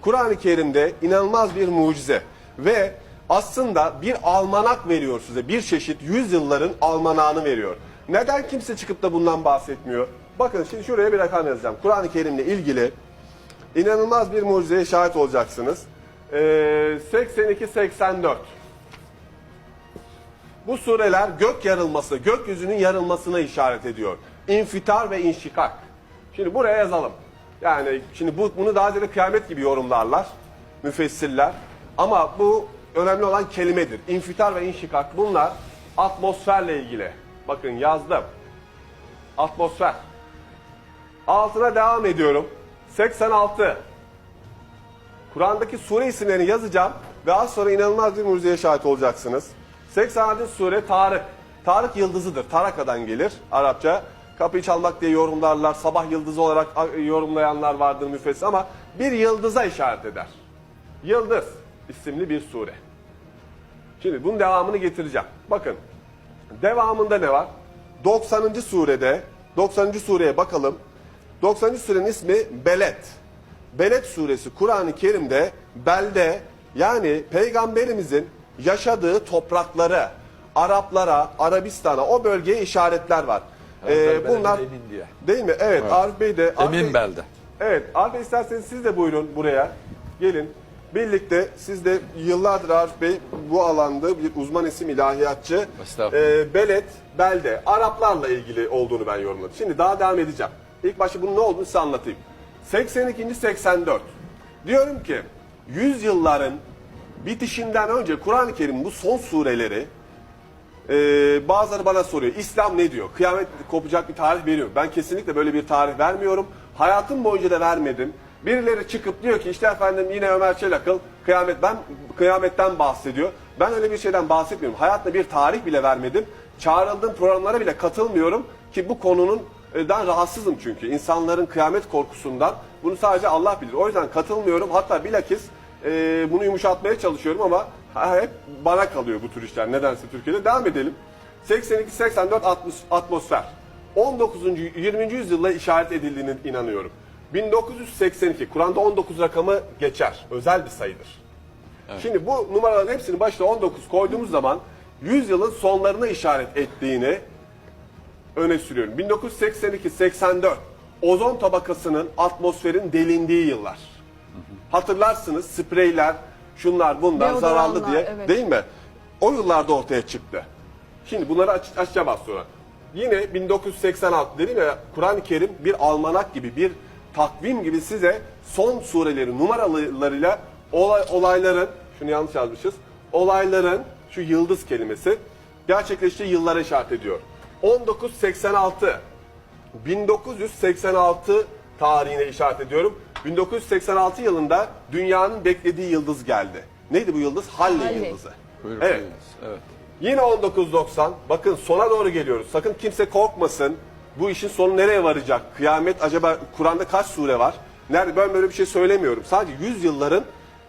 Kur'an-ı Kerim'de inanılmaz bir mucize ve aslında bir almanak veriyor size. Bir çeşit yüzyılların almanağını veriyor. Neden kimse çıkıp da bundan bahsetmiyor? Bakın şimdi şuraya bir rakam yazacağım. Kur'an-ı Kerim'le ilgili inanılmaz bir mucizeye şahit olacaksınız. Ee, 82-84 bu sureler gök yarılması, gökyüzünün yarılmasına işaret ediyor. İnfitar ve inşikak. Şimdi buraya yazalım. Yani şimdi bu, bunu daha ziyade kıyamet gibi yorumlarlar müfessirler. Ama bu önemli olan kelimedir. İnfitar ve inşikak bunlar atmosferle ilgili. Bakın yazdım. Atmosfer. Altına devam ediyorum. 86. Kur'an'daki sure isimlerini yazacağım ve az sonra inanılmaz bir mucizeye şahit olacaksınız. 86. sure Tarık. Tarık yıldızıdır. Taraka'dan gelir Arapça. Kapıyı çalmak diye yorumlarlar. Sabah yıldızı olarak yorumlayanlar vardır müfessir ama bir yıldıza işaret eder. Yıldız isimli bir sure. Şimdi bunun devamını getireceğim. Bakın devamında ne var? 90. surede 90. sureye bakalım. 90. surenin ismi Beled. Beled suresi Kur'an-ı Kerim'de belde yani peygamberimizin yaşadığı toprakları Araplara, Arabistan'a o bölgeye işaretler var. Ee, bunlar emin diye. değil mi? Evet, Arif Bey de Arif Bey- Emin belde. Evet, Arif Bey isterseniz siz de buyurun buraya. Gelin. Birlikte siz de yıllardır Arif Bey bu alanda bir uzman isim ilahiyatçı. Ee, Beled, belde, Araplarla ilgili olduğunu ben yorumladım. Şimdi daha devam edeceğim. İlk başta bunun ne olduğunu size anlatayım. 82. 84. Diyorum ki 100 yılların bitişinden önce Kur'an-ı Kerim bu son sureleri ee, bazıları bana soruyor. İslam ne diyor? Kıyamet kopacak bir tarih veriyor. Ben kesinlikle böyle bir tarih vermiyorum. Hayatım boyunca da vermedim. Birileri çıkıp diyor ki işte efendim yine Ömer Çelakıl kıyamet ben kıyametten bahsediyor. Ben öyle bir şeyden bahsetmiyorum. Hayatta bir tarih bile vermedim. Çağrıldığım programlara bile katılmıyorum ki bu konunun ben rahatsızım çünkü. insanların kıyamet korkusundan bunu sadece Allah bilir. O yüzden katılmıyorum. Hatta bilakis e, bunu yumuşatmaya çalışıyorum ama ha- hep bana kalıyor bu tür işler nedense Türkiye'de. Devam edelim. 82-84 atmosfer. 19. 20. yüzyılla işaret edildiğine inanıyorum. 1982 Kur'an'da 19 rakamı geçer. Özel bir sayıdır. Şimdi bu numaraların hepsini başta 19 koyduğumuz zaman 100 yılın sonlarına işaret ettiğini öne sürüyorum. 1982-84 ozon tabakasının atmosferin delindiği yıllar. Hatırlarsınız spreyler, şunlar bunlar zararlı diye evet. değil mi? O yıllarda ortaya çıktı. Şimdi bunları aç, açacağım az sonra. Yine 1986 dedim ya Kur'an-ı Kerim bir almanak gibi bir takvim gibi size son sureleri numaralarıyla olay, olayların şunu yanlış yazmışız. Olayların şu yıldız kelimesi gerçekleştiği yıllara işaret ediyor. 1986 1986 tarihine işaret ediyorum. 1986 yılında dünyanın beklediği yıldız geldi. Neydi bu yıldız? Halley, Halley. yıldızı. Buyurun. Evet. Evet. Yine 1990. Bakın sona doğru geliyoruz. Sakın kimse korkmasın. Bu işin sonu nereye varacak? Kıyamet acaba Kur'an'da kaç sure var? Nerede? Ben böyle bir şey söylemiyorum. Sadece 100 yılların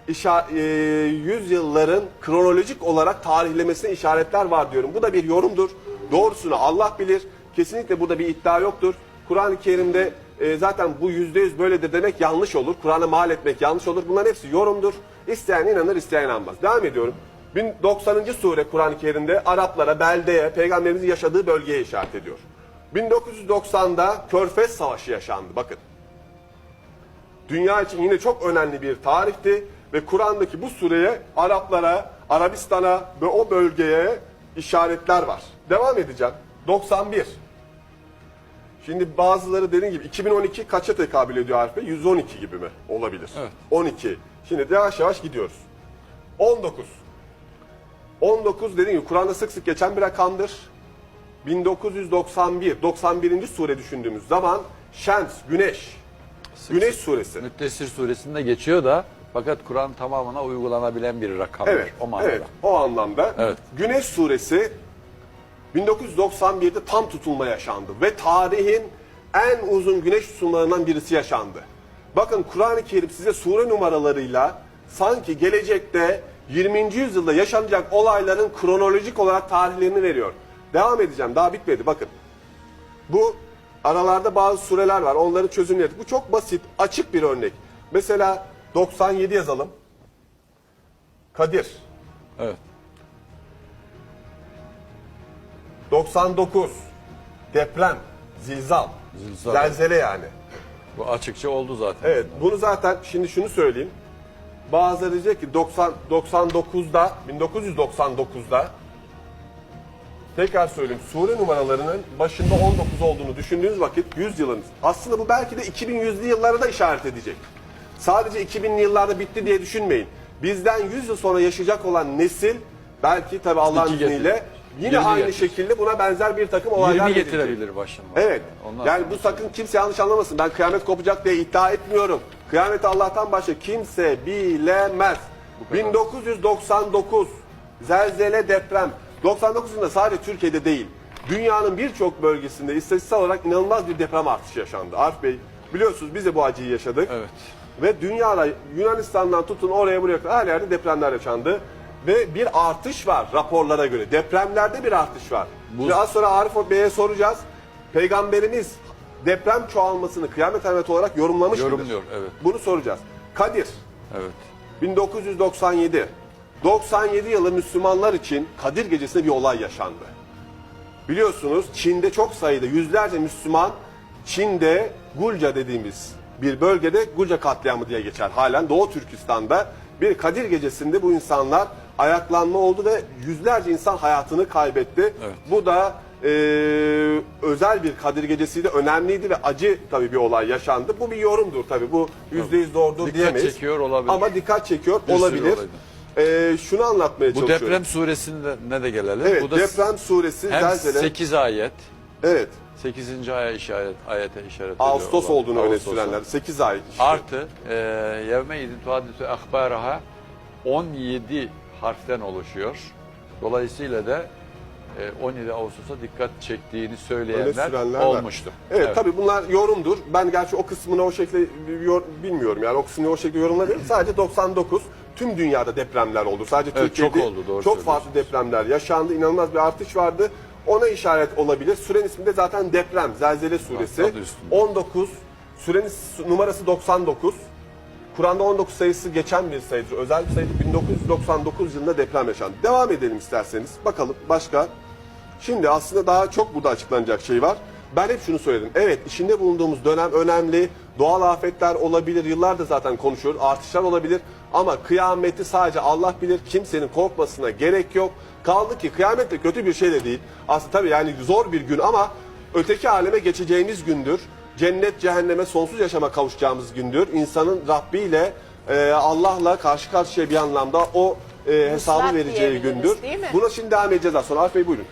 işa, e, 100 yılların kronolojik olarak tarihlemesine işaretler var diyorum. Bu da bir yorumdur. Doğrusunu Allah bilir. Kesinlikle burada bir iddia yoktur. Kur'an-ı Kerim'de e, zaten bu yüzde yüz böyledir demek yanlış olur. Kur'an'a mal etmek yanlış olur. Bunların hepsi yorumdur. İsteyen inanır, isteyen inanmaz. Devam ediyorum. 1090. sure Kur'an-ı Kerim'de Araplara, beldeye, peygamberimizin yaşadığı bölgeye işaret ediyor. 1990'da Körfez Savaşı yaşandı. Bakın. Dünya için yine çok önemli bir tarihti ve Kur'an'daki bu sureye Araplara, Arabistan'a ve o bölgeye işaretler var. Devam edeceğim. 91. Şimdi bazıları dediğim gibi 2012 kaça tekabül ediyor Bey? 112 gibi mi? Olabilir. Evet. 12. Şimdi yavaş yavaş gidiyoruz. 19. 19 dediğim gibi Kur'an'da sık sık geçen bir rakamdır. 1991, 91. sure düşündüğümüz zaman Şems, Güneş. Güneş suresi. Müddessir suresinde geçiyor da fakat Kur'an tamamına uygulanabilen bir rakamdır. Evet, O manada. evet, o anlamda. Evet. Güneş suresi 1991'de tam tutulma yaşandı ve tarihin en uzun güneş tutulmalarından birisi yaşandı. Bakın Kur'an-ı Kerim size sure numaralarıyla sanki gelecekte 20. yüzyılda yaşanacak olayların kronolojik olarak tarihlerini veriyor. Devam edeceğim, daha bitmedi bakın. Bu aralarda bazı sureler var, onları çözümledik. Bu çok basit, açık bir örnek. Mesela 97 yazalım. Kadir. Evet. 99. Deprem. Zilzal. Zilzal. Zelzele yani. Bu açıkça oldu zaten. Evet bunu zaten şimdi şunu söyleyeyim. Bazıları diyecek ki 90 99'da 1999'da tekrar söyleyeyim sure numaralarının başında 19 olduğunu düşündüğünüz vakit 100 yılın aslında bu belki de 2100'lü yıllara da işaret edecek. Sadece 2000'li yıllarda bitti diye düşünmeyin. Bizden 100 yıl sonra yaşayacak olan nesil belki tabi Allah'ın İki izniyle yine aynı getirir. şekilde buna benzer bir takım olaylar 20 gelecek. getirebilir başına. Evet. Ondan yani bu sakın kimse yanlış anlamasın. Ben kıyamet kopacak diye iddia etmiyorum. Kıyamet Allah'tan başka kimse bilemez. kadar. 1999 zelzele deprem. 99 yılında sadece Türkiye'de değil. Dünyanın birçok bölgesinde istatistiksel olarak inanılmaz bir deprem artışı yaşandı. Arif Bey biliyorsunuz biz de bu acıyı yaşadık. Evet. Ve dünyada Yunanistan'dan tutun oraya buraya kadar her yerde depremler yaşandı. Ve bir artış var raporlara göre. Depremlerde bir artış var. Bu- Şimdi az sonra Arif Bey'e soracağız. Peygamberimiz deprem çoğalmasını kıyamet alameti olarak yorumlamış mıdır? Yorumluyor, evet. Bunu soracağız. Kadir Evet. 1997. 97 yılı Müslümanlar için Kadir Gecesi'nde bir olay yaşandı. Biliyorsunuz Çin'de çok sayıda yüzlerce Müslüman Çin'de Gulca dediğimiz bir bölgede Gulca katliamı diye geçer. Halen Doğu Türkistan'da bir Kadir Gecesi'nde bu insanlar ayaklanma oldu ve yüzlerce insan hayatını kaybetti. Evet. Bu da e, özel bir Kadir Gecesiydi, önemliydi ve acı tabii bir olay yaşandı. Bu bir yorumdur tabii. Bu yüzde yüz doğrudur Dikkat diyemeyiz. çekiyor olabilir. Ama dikkat çekiyor Bir olabilir. E, şunu anlatmaya Bu çalışıyorum. deprem suresinde ne de gelelim. Evet, Bu da deprem suresi hem zelzele. 8 ayet, Evet. 8. aya işaret, ayete işaret ediyor. Ağustos olan- olduğunu öne Ağustos'a. sürenler. 8 ay. işte. Artı e, yevme idin tuhaddisu ahbaraha 17 harften oluşuyor. Dolayısıyla da e, 17 Ağustos'a dikkat çektiğini söyleyenler var. olmuştu. Evet, tabii bunlar yorumdur. Ben gerçi o kısmını o şekilde yor- bilmiyorum. Yani o kısmını o şekilde yorumlamıyorum. Sadece 99 tüm dünyada depremler oldu. Sadece Evet, Türkiye'de çok oldu, doğru çok farklı depremler yaşandı. İnanılmaz bir artış vardı. Ona işaret olabilir. Süren ismi de zaten deprem, Zelzele suresi. adı üstünde. 19, sürenin s- numarası 99. Kur'an'da 19 sayısı geçen bir sayıdır. Özel bir sayıdır. 1999 yılında deprem yaşandı. Devam edelim isterseniz. Bakalım başka. Şimdi aslında daha çok burada açıklanacak şey var. Ben hep şunu söyledim. Evet içinde bulunduğumuz dönem önemli. Doğal afetler olabilir. Yıllardır zaten konuşuyoruz. Artışlar olabilir. Ama kıyameti sadece Allah bilir. Kimsenin korkmasına gerek yok. Kaldı ki kıyamet de kötü bir şey de değil. Aslında tabii yani zor bir gün ama öteki aleme geçeceğimiz gündür. Cennet cehenneme sonsuz yaşama kavuşacağımız gündür. İnsanın Rabbi ile e, Allah'la karşı karşıya bir anlamda o e, hesabı vereceği diyebiliriz, gündür. değil mi? Buna şimdi devam edeceğiz daha sonra. Arif Bey buyurun.